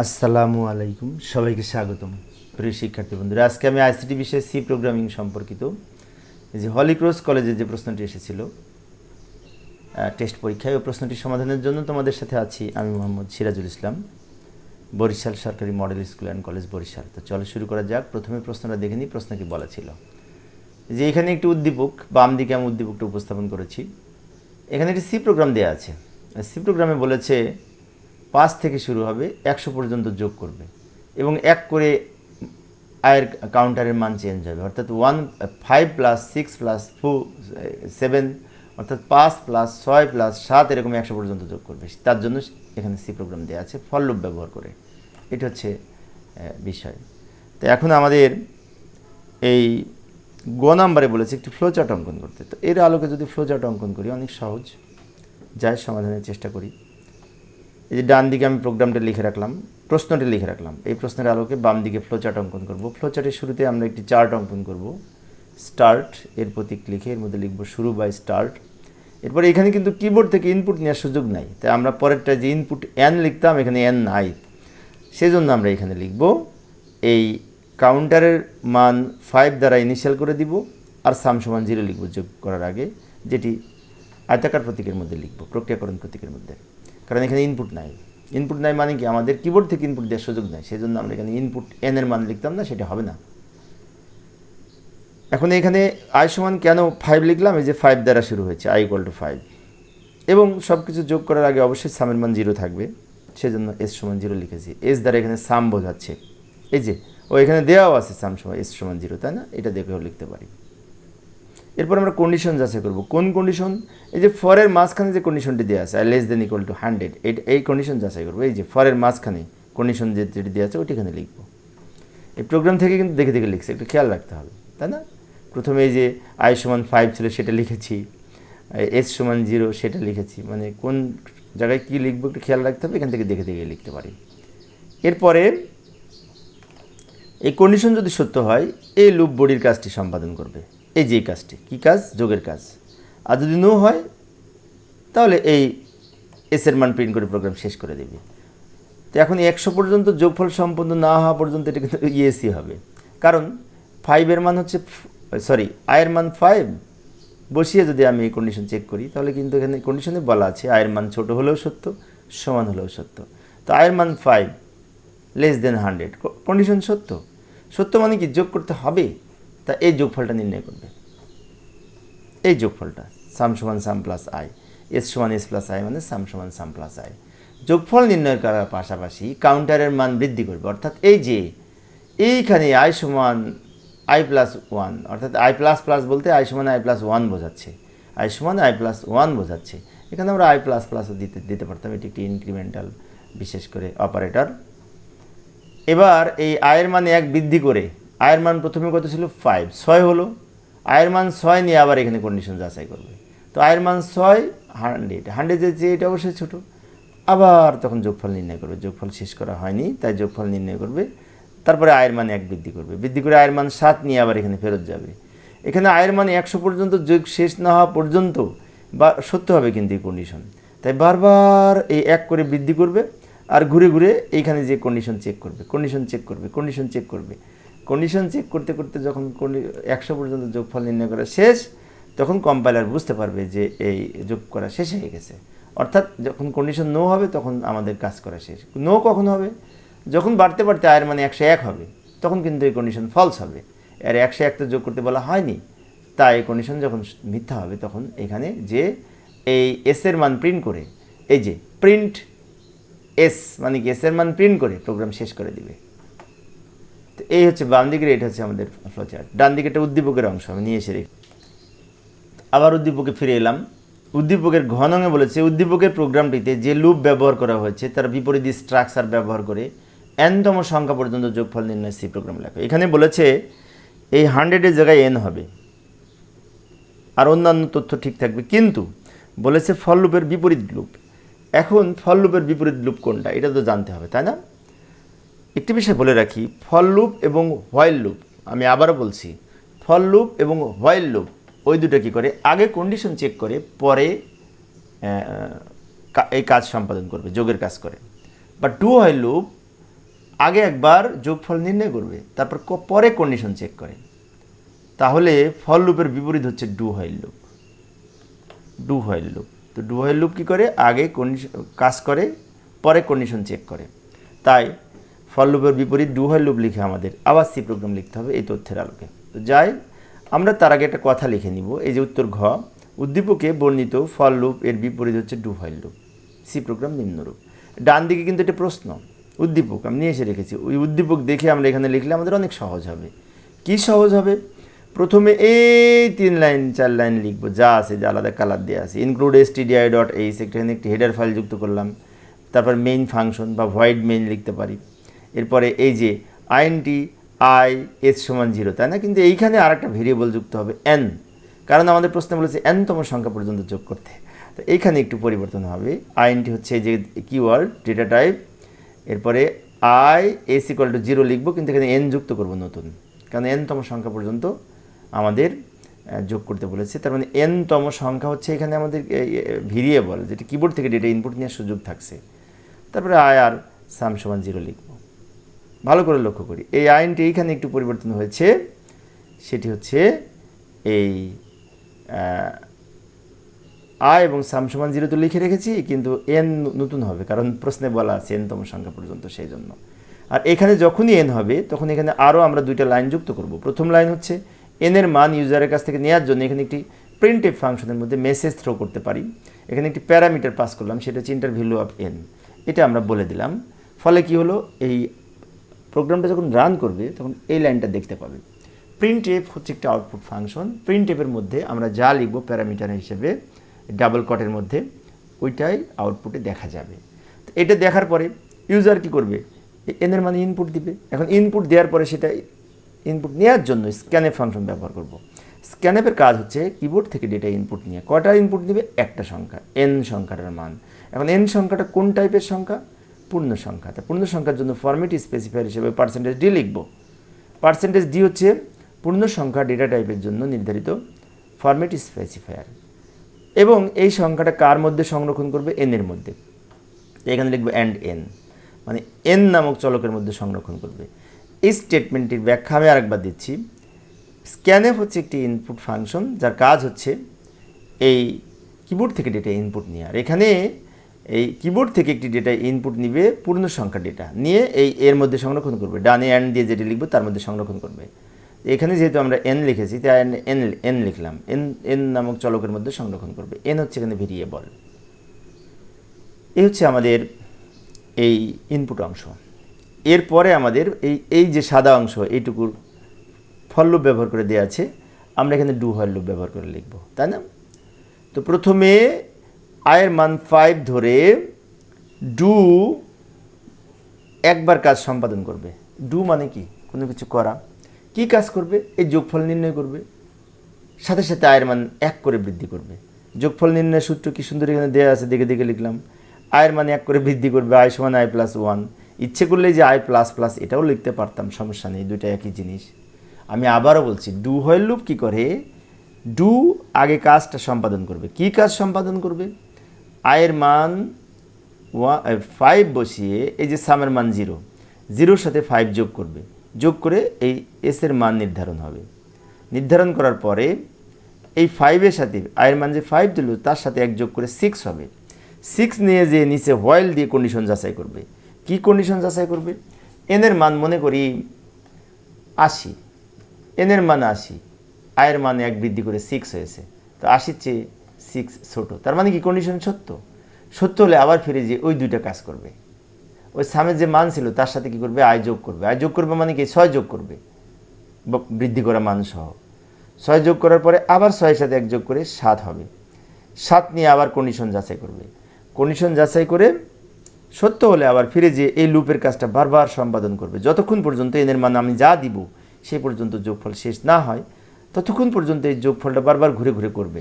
আসসালামু আলাইকুম, সবাইকে স্বাগতম। প্রিয় শিক্ষার্থী বন্ধুরা, আজকে আমি আইসিটি বিষয়ে সি প্রোগ্রামিং সম্পর্কিত যে হলিক্রস কলেজে যে প্রশ্নটি এসেছিল টেস্ট পরীক্ষায়, ওই প্রশ্নটি সমাধানের জন্য তোমাদের সাথে আছি আমি মোহাম্মদ সিরাজুল ইসলাম, বরিশাল সরকারি model school and college Barishal. তো চলো শুরু করা যাক। প্রথমে প্রশ্নটা দেখে নিই প্রশ্ন কি বলা ছিল। যে এখানে একটি উদ্দীপক, বাম দিকে আমি উদ্দীপকটা উপস্থাপন করেছি। এখানে একটি সি প্রোগ্রাম দেওয়া আছে। সি প্রোগ্রামে বলেছে পাঁচ থেকে শুরু হবে একশো পর্যন্ত যোগ করবে এবং এক করে আয়ের কাউন্টারের মান চেঞ্জ হবে। অর্থাৎ one five plus six plus ফু সেভেন অর্থাৎ পাঁচ প্লাস ছয় প্লাস সাত এরকম একশো পর্যন্ত যোগ করবে। তার জন্য এখানে সি প্রোগ্রাম দেওয়া আছে ফল লুপ ব্যবহার করে। এটা হচ্ছে বিষয়। তো এখন আমাদের এই গ নাম্বারে বলেছে একটি ফ্লো চার্ট অঙ্কন করতে। তো এর আলোকে যদি ফ্লো চার্ট অঙ্কন করি, অনেক সহজ। যাই সমাধানের চেষ্টা করি। এই যে ডান দিকে আমি প্রোগ্রামটা লিখে রাখলাম, প্রশ্নটা লিখে রাখলাম। এই প্রশ্নের আলোকে বাম দিকে ফ্লো চার্ট অঙ্কন করব। ফ্লো চার্টের শুরুতে আমরা একটি চার্ট অঙ্কন করব। স্টার্ট এর প্রতীক লিখে এর মধ্যে লিখব শুরু বাই স্টার্ট এরপরে এখানে কিন্তু কিবোর্ড থেকে ইনপুট নেওয়ার সুযোগ নাই। তাই আমরা পরেরটা যে ইনপুট এন লিখতাম, এখানে এন নাই। সেই জন্য আমরা এখানে লিখব, এই কাউন্টারের মান ফাইভ দ্বারা ইনিশিয়াল করে দিব আর সাম সমান জিরো লিখব যোগ করার আগে, যেটি আয়তাকার প্রতীকের মধ্যে লিখব, প্রক্রিয়াকরণ প্রতীকের মধ্যে। কারণ এখানে ইনপুট নাই। ইনপুট নাই মানে কি? আমাদের কিবোর্ড থেকে ইনপুট দেওয়ার সুযোগ নাই। সেই জন্য আমরা এখানে ইনপুট এন এর মান লিখতাম না, সেটা হবে না। এখন এখানে আই সমান কেন ফাইভ লিখলাম? এই যে ফাইভ দ্বারা শুরু হয়েছে আই ইকুয়াল টু ফাইভ এবং সব কিছু যোগ করার আগে অবশ্যই সামের মান জিরো থাকবে। সেজন্য এস সমান জিরো লিখেছি। এস দ্বারা এখানে সাম বোঝাচ্ছে। এই যে, ও এখানে দেওয়াও আছে সাম সমান এস সমান জিরো তাই না? এটা দেখেও লিখতে পারি। এরপর আমরা কন্ডিশন যাচাই করব। কোন কন্ডিশন এই যে ফরের মাঝখানে যে কন্ডিশনটি দেওয়া আছে less than equal to hundred এই কন্ডিশন যাচাই করব। এই যে ফরের মাঝখানে কন্ডিশন যেটি দেওয়া আছে ওটি এখানে লিখব। এই প্রোগ্রাম থেকে কিন্তু দেখে দেখে লিখছে, একটু খেয়াল রাখতে হবে, তাই না? প্রথমে এই যে আই সমান ফাইভ ছিল, সেটা লিখেছি। এস সমান জিরো সেটা লিখেছি। মানে কোন জায়গায় কী লিখব, একটু খেয়াল রাখতে হবে, এখান থেকে দেখে দেখে লিখতে পারি। এরপরে এই কন্ডিশন যদি সত্য হয়, এই লুপ বডির কাজটি সম্পাদন করবে। এই যে কাজটি, কী কাজ? যোগের কাজ। আর যদি নো হয়, তাহলে এই এসের মান প্রিন্ট করে প্রোগ্রাম শেষ করে দেবে। তো এখন একশো পর্যন্ত যোগফল সম্পন্ন না হওয়া পর্যন্ত এটা কিন্তু ইএসি হবে। কারণ ফাইভের মান হচ্ছে সরি আয়ের মান ফাইভ বসিয়ে যদি আমি এই কন্ডিশন চেক করি, তাহলে কিন্তু এখানে কন্ডিশনে বলা আছে আয়ের মান ছোট হলেও সত্য, সমান হলেও সত্য। তো আয়ের মান five less than hundred condition সত্য। সত্য মানে কি? যোগ করতে হবে? তা এই যোগফলটা নির্ণয় করবে। এই যোগফলটা, সাম সমান সাম প্লাস আই এস সমান এস প্লাস আই মানে সাম সমান সাম প্লাস আই যোগফল নির্ণয় করার পাশাপাশি কাউন্টারের মান বৃদ্ধি করবে। অর্থাৎ এই যে, এইখানে আই সমান আই প্লাস ওয়ান অর্থাৎ আই প্লাস প্লাস বলতে আই সমান আই প্লাস ওয়ান বোঝাচ্ছে। আই সমান আই প্লাস ওয়ান বোঝাচ্ছে। এখানে আমরা আই প্লাস প্লাসও দিতে দিতে পারতাম। এটি একটি ইনক্রিমেন্টাল বিশেষ করে অপারেটর এবার এই আয়ের মানে এক বৃদ্ধি করে আয়ের মান প্রথমে কত ছিল? ফাইভ ছয় হলো। আয়ের মান ছয় নিয়ে আবার এখানে কন্ডিশন যাচাই করবে। তো আয়ের মান ছয় হান্ড্রেড হান্ড্রেডের যে এটা অবশ্যই ছোটো। আবার তখন যোগফল নির্ণয় করবে। যোগফল শেষ করা হয়নি, তাই যোগফল নির্ণয় করবে। তারপরে আয়ের মান এক বৃদ্ধি করবে। বৃদ্ধি করে আয়ের মান সাত নিয়ে আবার এখানে ফেরত যাবে। এখানে আয়ের মান একশো পর্যন্ত যোগ শেষ না হওয়া পর্যন্ত বা সত্য হবে কিন্তু এই কন্ডিশন তাই বারবার এই এক করে বৃদ্ধি করবে আর ঘুরে ঘুরে এইখানে যে কন্ডিশন চেক করবে। কন্ডিশন চেক করবে। কন্ডিশন চেক করবে। কন্ডিশন চেক করতে করতে যখন একশো পর্যন্ত যোগফল নির্ণয় করা শেষ, তখন কম্পাইলার বুঝতে পারবে যে এই যোগ করা শেষ হয়ে গেছে। অর্থাৎ যখন কন্ডিশন নো হবে, তখন আমাদের কাজ করা শেষ। নো কখন হবে? যখন বাড়তে বাড়তে আয়ের মানে একশো এক হবে, তখন কিন্তু এই কন্ডিশন ফলস হবে। আর একশো একটা যোগ করতে বলা হয়নি। তাই এই কন্ডিশন যখন মিথ্যা হবে, তখন এখানে যে এই এসের মান প্রিন্ট করে, এই যে প্রিন্ট এস মানে কি এস এর মান প্রিন্ট করে প্রোগ্রাম শেষ করে দিবে। তো এই হচ্ছে বাম দিকের, এটা হচ্ছে আমাদের ফ্লোচার্ট ডান দিকে একটা উদ্দীপকের অংশ, আমি নিয়ে এসে আবার উদ্দীপকে ফিরে এলাম। উদ্দীপকের ঘনঙে বলেছে, উদ্দীপকের প্রোগ্রামটিতে যে লুপ ব্যবহার করা হয়েছে, তার বিপরীত স্ট্রাকচার ব্যবহার করে এনতম সংখ্যা পর্যন্ত যোগফল নির্ণয় সি প্রোগ্রাম লেখো। এখানে বলেছে, এই হান্ড্রেডের জায়গায় এন হবে। আর অন্যান্য তথ্য ঠিক থাকবে। কিন্তু বলেছে ফল লুপের বিপরীত লুপ এখন ফল লুপের বিপরীত লুপ কোনটা? এটা তো জানতে হবে, তাই না? একটি বিষয় বলে রাখি ফল লুপ এবং হোয়াইল লুপ আমি আবারও বলছি ফল লুপ এবং হোয়াইল লুপ ওই দুটো কী করে? আগে কন্ডিশন চেক করে, পরে এই কাজ সম্পাদন করবে, যোগের কাজ করে। বা টু হোয়াইল লুপ আগে একবার যোগফল নির্ণয় করবে, তারপর পরে কন্ডিশন চেক করে। তাহলে ফল লুপের বিপরীত হচ্ছে do while loop do while loop তো ডু হোয়াইল লুপ কী করে? আগে কন্ডিশন কাজ করে, পরে কন্ডিশন চেক করে। তাই ফল লুপের বিপরীত ডু হোয়াইল লুপ লিখে আমাদের। আবার সি প্রোগ্রাম লিখতে হবে এই তথ্যের আলোকে। তো যাই, আমরা তার আগে একটা কথা লিখে নিব। এই যে উত্তর ঘ, উদ্দীপকে বর্ণিত ফল লুপ এর বিপরীত হচ্ছে do while loop. C program নিম্নরূপ। ডান দিকে কিন্তু এটা প্রশ্ন, উদ্দীপক, আমি নিয়ে এসে রেখেছি। ওই উদ্দীপক দেখে আমরা এখানে লিখলে আমাদের অনেক সহজ হবে। কি সহজ হবে? প্রথমে এই তিন লাইন, চার লাইন লিখব, যা আছে, যে আলাদা কালার দেওয়া আছে। Include S TDI dot H এখানে একটি হেডার ফাইল যুক্ত করলাম। তারপর মেইন ফাংশন বা ভয়েড মেইন লিখতে পারি। এরপরে এই যে আইএনটি আই এস সমান জিরো তাই না? কিন্তু এইখানে আর একটা ভেরিয়েবল যুক্ত হবে এন কারণ আমাদের প্রশ্ন বলেছে এনতম সংখ্যা পর্যন্ত যোগ করতে। তো এইখানে একটু পরিবর্তন হবে। আইএনটি হচ্ছে যে কিওয়ার্ড ডেটা টাইপ এরপরে I S equal to zero লিখব, কিন্তু এখানে এন যুক্ত করব নতুন, কারণ এনতম সংখ্যা পর্যন্ত আমাদের যোগ করতে বলেছে। তার মানে এনতম সংখ্যা হচ্ছে এখানে আমাদের ভেরিয়েবল যেটা কিবোর্ড থেকে ডেটা ইনপুট নেওয়ার সুযোগ থাকছে। তারপরে আই আর সাম সমান জিরো লিখব। ভালো করে লক্ষ্য করি। এই আইনটি এইখানে একটু পরিবর্তন হয়েছে। সেটি হচ্ছে এই আই এবং সাম সমান জিরো তো লিখে রেখেছি, কিন্তু এন নতুন হবে, কারণ প্রশ্নে বলা আছে এনতম সংখ্যা পর্যন্ত সেই জন্য। আর এখানে যখনই এন হবে, তখন এখানে আরও আমরা দুইটা লাইন যুক্ত করব। প্রথম লাইন হচ্ছে, এন এর মান ইউজারের কাছ থেকে নেওয়ার জন্য এখানে একটি প্রিন্টেড ফাংশনের মধ্যে মেসেজ থ্রো করতে পারি। এখানে একটি প্যারামিটার পাস করলাম, সেটা হচ্ছে ইন্টার ভ্যালু অফ এন এটা আমরা বলে দিলাম। ফলে কি হলো? এই প্রোগ্রামটা যখন রান করবে, তখন এই লাইনটা দেখতে পাবে। প্রিন্ট এফ হচ্ছে একটা আউটপুট ফাংশন প্রিন্ট এফের মধ্যে আমরা যা লিখব প্যারামিটার হিসেবে ডাবল কটের মধ্যে, ওইটাই আউটপুটে দেখা যাবে। এটা দেখার পরে ইউজার কি করবে? এনের মানে ইনপুট দিবে। এখন ইনপুট দেওয়ার পরে সেটা ইনপুট নেওয়ার জন্য স্ক্যানএফ ফাংশন ব্যবহার করব। স্ক্যানএফের কাজ হচ্ছে কিবোর্ড থেকে ডেটা ইনপুট নিয়ে। কটা ইনপুট দিবে? একটা সংখ্যা এন সংখ্যাটার মান। এখন এন সংখ্যাটা কোন টাইপের সংখ্যা? পূর্ণ সংখ্যা তা পূর্ণ সংখ্যার জন্য ফরম্যাট স্পেসিফায়ার হিসেবে পার্সেন্টেজ ডি লিখব। পার্সেন্টেজ ডি হচ্ছে পূর্ণ সংখ্যা ডেটা টাইপের জন্য নির্ধারিত ফরম্যাট স্পেসিফায়ার এবং এই সংখ্যাটা কার মধ্যে সংরক্ষণ করবে? এন এর মধ্যে। এখানে লিখবে অ্যান্ড এন মানে এন নামক চলকের মধ্যে সংরক্ষণ করবে। এই স্টেটমেন্টটির ব্যাখ্যা আমি আরেকবার দিচ্ছি। স্ক্যানএফ হচ্ছে একটি ইনপুট ফাংশন যার কাজ হচ্ছে এই কিবোর্ড থেকে ডেটা ইনপুট নেওয়া আর এখানে এই কিবোর্ড থেকে একটি ডেটা ইনপুট নিবে, পূর্ণ সংখ্যা ডেটা নিয়ে এই এর মধ্যে সংরক্ষণ করবে। ডানে অ্যান্ড দিয়ে যেটি লিখব তার মধ্যে সংরক্ষণ করবে। এখানে যেহেতু আমরা এন লিখেছি, তাই এন এন লিখলাম। এন এন নামক চলকের মধ্যে সংরক্ষণ করবে। এন হচ্ছে এখানে ভেরিয়েবল এই হচ্ছে আমাদের এই ইনপুট অংশ। এরপরে আমাদের এই এই যে সাদা অংশ, এইটুকুর ফল ব্যবহার করে দেওয়া আছে, আমরা এখানে ডু হল লুপ ব্যবহার করে লিখব। তাই না? তো প্রথমে আয়ের মান ফাইভ ধরে ডু একবার কাজ সম্পাদন করবে। ডু মানে কি? কোনো কিছু করা। কি কাজ করবে? এই যোগফল নির্ণয় করবে। সাথে সাথে আয়ের মান এক করে বৃদ্ধি করবে। যোগফল নির্ণয়ের সূত্র কি সুন্দর এখানে দেওয়া আছে? দেখে দেখে লিখলাম। আয়ের মান এক করে বৃদ্ধি করবে আয় সমান আই প্লাস ওয়ান ইচ্ছে করলে যে আয় প্লাস প্লাস এটাও লিখতে পারতাম, সমস্যা নেই, দুইটা একই জিনিস। আমি আবারও বলছি ডু হয়েল লুপ কী করে? ডু আগে কাজটা সম্পাদন করবে। কি কাজ সম্পাদন করবে? আয়ের মান ওয়া ফাইভ বসিয়ে এই যে সামের মান জিরো জিরোর সাথে ফাইভ যোগ করবে। যোগ করে এই এসের মান নির্ধারণ হবে। নির্ধারণ করার পরে এই ফাইভের সাথে আয়ের মান যে ফাইভ দিল, তার সাথে এক যোগ করে সিক্স হবে। সিক্স নিয়ে যে নিচে হোয়াইল দিয়ে কন্ডিশন যাচাই করবে, কি কন্ডিশন যাচাই করবে? এনের মান মনে করি আশি। এনের মান আশি, আয়ের মান এক বৃদ্ধি করে সিক্স হয়েছে। তো আশির চেয়ে সিক্স ছোটো। তার মানে কি কন্ডিশন সত্য? সত্য হলে আবার ফিরে যে ওই দুইটা কাজ করবে। ওই সামের যে মান ছিল, তার সাথে কি করবে? আয় যোগ করবে। আয় যোগ করবে মানে কি? ছয় যোগ করবে। বৃদ্ধি করা মান সহ ছয় যোগ করার পরে আবার ছয়ের সাথে এক যোগ করে সাত হবে। সাত নিয়ে আবার কন্ডিশন যাচাই করবে। কন্ডিশন যাচাই করে সত্য হলে আবার ফিরে যে এই লুপের কাজটা বারবার সম্পাদন করবে। যতক্ষণ পর্যন্ত এনের মান আমি যা দিব, সেই পর্যন্ত যোগফল শেষ না হয়, ততক্ষণ পর্যন্ত এই যোগফলটা বারবার ঘুরে ঘুরে করবে।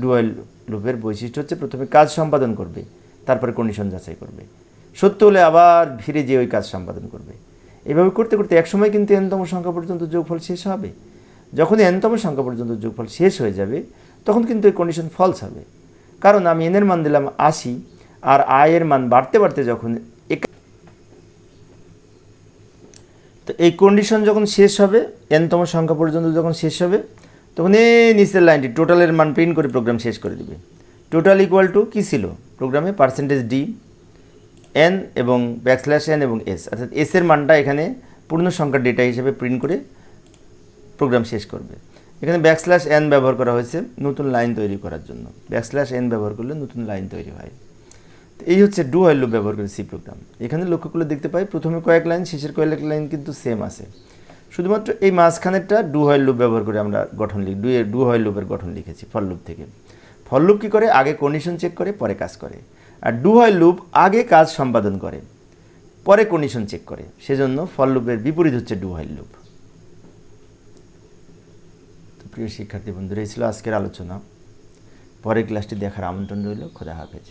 ডুয়েল লুপের বৈশিষ্ট্য হচ্ছে প্রথমে কাজ সম্পাদন করবে, তারপরে কন্ডিশন যাচাই করবে। সত্য হলে আবার ফিরে যেয়ে ওই কাজ সম্পাদন করবে। এভাবে করতে করতে একসময় কিন্তু এনতম সংখ্যা পর্যন্ত যোগফল শেষ হবে। যখন এনতম সংখ্যা পর্যন্ত যোগফল শেষ হয়ে যাবে, তখন কিন্তু এই কন্ডিশন ফলস হবে। কারণ আমি এনের মান দিলাম আশি, আর আয়ের মান বাড়তে বাড়তে যখন তো এই কন্ডিশন যখন শেষ হবে এনতম সংখ্যা পর্যন্ত যখন শেষ হবে তখন এই নিচের লাইনটি টোটালের মান প্রিন্ট করে প্রোগ্রাম শেষ করে দিবে। টোটাল ইকুয়াল টু কী ছিল? প্রোগ্রামে পার্সেন্টেজ ডি এন এবং ব্যাকস্ল্যাশ এন এবং এস অর্থাৎ এস এর মানটা এখানে পূর্ণ সংখ্যার ডেটা হিসেবে প্রিন্ট করে প্রোগ্রাম শেষ করবে। এখানে ব্যাকস্ল্যাশ এন ব্যবহার করা হয়েছে নতুন লাইন তৈরি করার জন্য। ব্যাকস্ল্যাশ এন ব্যবহার করলে নতুন লাইন তৈরি হয়। তো এই হচ্ছে ডু হাইল লুপ ব্যবহার করে সি প্রোগ্রাম এখানে লক্ষ্য করলে দেখতে পাই। প্রথমে কয়েক লাইন শেষের কয়েক লাইন কিন্তু সেম আছে। শুধুমাত্র এই মাঝখানেরটা ডু হাইল লুপ ব্যবহার করে আমরা গঠন লিখ। ডু ডু হাইল লুপের গঠন লিখেছি ফল লুপ থেকে। ফল লুপ কী করে? আগে কন্ডিশন চেক করে, পরে কাজ করে। আর ডু হাইল লুপ আগে কাজ সম্পাদন করে, পরে কন্ডিশন চেক করে। সেজন্য ফল লুপের বিপরীত হচ্ছে ডু হাইল লুপ তো প্রিয় শিক্ষার্থী বন্ধুরা, এই ছিল আজকের আলোচনা। পরের ক্লাসটি দেখার আমন্ত্রণ রইল। খোদা হাফেজ।